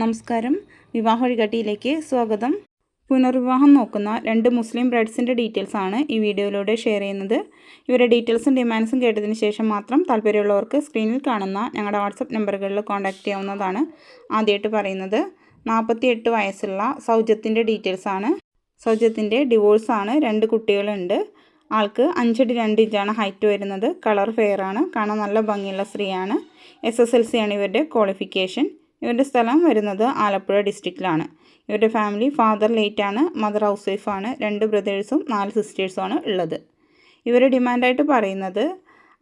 നമസ്കാരം. വിവാഹ വഴികാട്ടിയിലേക്ക് സ്വാഗതം. പുനർവിവാഹം നോക്കുന്ന രണ്ട് മുസ്ലിം ബ്രൈഡ്സിന്റെ ഡീറ്റെയിൽസ് ആണ് ഈ വീഡിയോയിലൂടെ ഷെയർ ചെയ്യുന്നത്. ഇവരുടെ ഡീറ്റെയിൽസും ഡിമാൻഡ്സും കേട്ടതിന് ശേഷം മാത്രം താല്പര്യമുള്ളവർക്ക് സ്ക്രീനിൽ കാണുന്ന ഞങ്ങളുടെ വാട്സപ്പ് നമ്പറുകളിൽ കോൺടാക്റ്റ് ചെയ്യാവുന്നതാണ് ആദ്യമായിട്ട് പറയുന്നത്. നാൽപ്പത്തി എട്ട് വയസ്സുള്ള സൗജത്തിന്റെ ഡീറ്റെയിൽസ് ആണ് സൗജത്തിന്റെ ഡിവോഴ്സാണ്. രണ്ട് കുട്ടികളുണ്ട്. ആൾക്ക് അഞ്ചടി രണ്ട് ഇഞ്ചാണ് ഹൈറ്റ് വരുന്നത്. കളർ ഫെയർ ആണ് കാണാൻ നല്ല ഭംഗിയുള്ള സ്ത്രീയാണ്. എസ് എസ് എൽ സി ആണ് ഇവരുടെ ക്വാളിഫിക്കേഷൻ. ഇവരുടെ സ്ഥലം വരുന്നത് ആലപ്പുഴ ഡിസ്ട്രിക്റ്റിലാണ് ഇവരുടെ ഫാമിലി ഫാദർ ലേറ്റാണ് മദർ ഹൗസ് വൈഫാണ് രണ്ട് ബ്രദേഴ്സും നാല് സിസ്റ്റേഴ്സും ആണ് ഉള്ളത്. ഇവരുടെ ഡിമാൻഡായിട്ട് പറയുന്നത്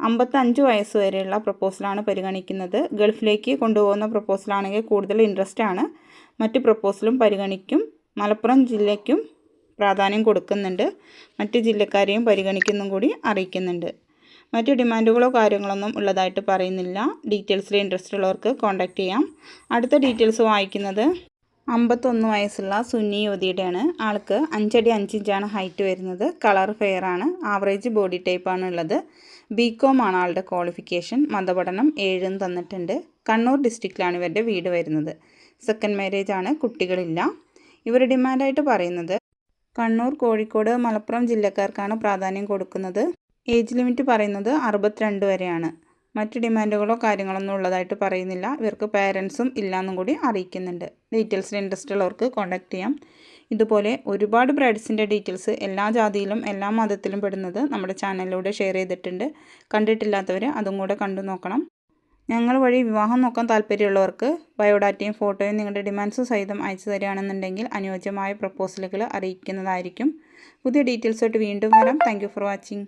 അമ്പത്തഞ്ച് വയസ്സ് വരെയുള്ള പ്രപ്പോസലാണ് പരിഗണിക്കുന്നത്. ഗൾഫിലേക്ക് കൊണ്ടുപോകുന്ന പ്രപ്പോസലാണെങ്കിൽ കൂടുതൽ ഇൻട്രസ്റ്റ് ആണ്. മറ്റ് പ്രപ്പോസലും പരിഗണിക്കും. മലപ്പുറം ജില്ലയ്ക്കും പ്രാധാന്യം കൊടുക്കുന്നുണ്ട്. മറ്റ് ജില്ലക്കാരെയും പരിഗണിക്കുന്നും കൂടി അറിയിക്കുന്നുണ്ട്. മറ്റ് ഡിമാൻഡുകളോ കാര്യങ്ങളൊന്നും ഉള്ളതായിട്ട് പറയുന്നില്ല. ഡീറ്റെയിൽസിൽ ഇൻട്രസ്റ്റ് ഉള്ളവർക്ക് കോൺടാക്ട് ചെയ്യാം. അടുത്ത ഡീറ്റെയിൽസ് വായിക്കുന്നത് അമ്പത്തൊന്ന് വയസ്സുള്ള സുന്നി യുവതിയുടെയാണ്. ആൾക്ക് അഞ്ചടി അഞ്ചിഞ്ചാണ് ഹൈറ്റ് വരുന്നത്. കളർ ഫെയർ ആണ്. ആവറേജ് ബോഡി ടൈപ്പാണ് ഉള്ളത്. ബി കോം ആണ് ആളുടെ ക്വാളിഫിക്കേഷൻ മതപഠനം ഏഴും തന്നിട്ടുണ്ട്. കണ്ണൂർ ഡിസ്ട്രിക്റ്റിലാണ് ഇവരുടെ വീട് വരുന്നത്. സെക്കൻഡ് മാരേജ് ആണ്. കുട്ടികളില്ല. ഇവർ ഡിമാൻഡായിട്ട് പറയുന്നത് കണ്ണൂർ കോഴിക്കോട് മലപ്പുറം ജില്ലക്കാർക്കാണ് പ്രാധാന്യം കൊടുക്കുന്നത്. ഏജ് ലിമിറ്റ് പറയുന്നത് അറുപത്തിരണ്ട് വരെയാണ്. മറ്റ് ഡിമാൻഡുകളോ കാര്യങ്ങളൊന്നും ഉള്ളതായിട്ട് പറയുന്നില്ല. ഇവർക്ക് പേരൻസും ഇല്ലയെന്നും കൂടി അറിയിക്കുന്നുണ്ട്. ഡീറ്റെയിൽസിൽ ഇൻട്രസ്റ്റ് ഉള്ളവർക്ക് കോൺടാക്ട് ചെയ്യാം. ഇതുപോലെ ഒരുപാട് ബ്രൈഡ്സിന്റെ ഡീറ്റെയിൽസ് എല്ലാ ജാതിയിലും എല്ലാ മതത്തിലും പെടുന്നത് നമ്മുടെ ചാനലിലൂടെ ഷെയർ ചെയ്തിട്ടുണ്ട്. കണ്ടിട്ടില്ലാത്തവർ അതും കൂടെ കണ്ടു നോക്കണം. ഞങ്ങൾ വഴി വിവാഹം നോക്കാൻ താല്പര്യമുള്ളവർക്ക് ബയോഡാറ്റയും ഫോട്ടോയും നിങ്ങളുടെ ഡിമാൻഡ്സ് സഹിതം അയച്ചു തരികയാണെന്നുണ്ടെങ്കിൽ അനുയോജ്യമായ പ്രപ്പോസലുകൾ അറിയിക്കുന്നതായിരിക്കും. പുതിയ ഡീറ്റെയിൽസായിട്ട് വീണ്ടും വരാം. Thank for watching